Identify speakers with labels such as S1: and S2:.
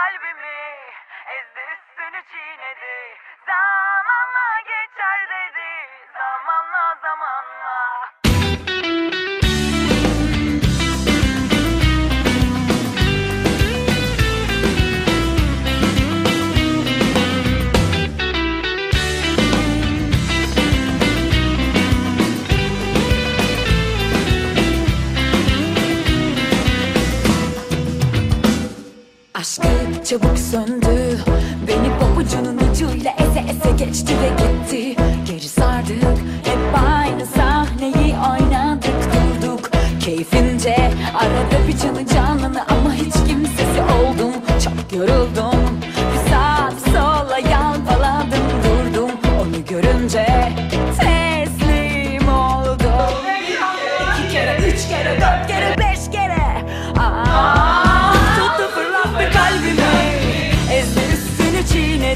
S1: kalbimi Ezdi üstünü çiğnedi. Zamanla geçer dedi Zamanla zamanla
S2: Aşkı çabuk söndü. Beni pabucunun ucuyla eze eze geçti ve gitti. Geri sardık hep aynı sahneyi oynadık durduk. Keyfince arada bir canı canını ama hiç içine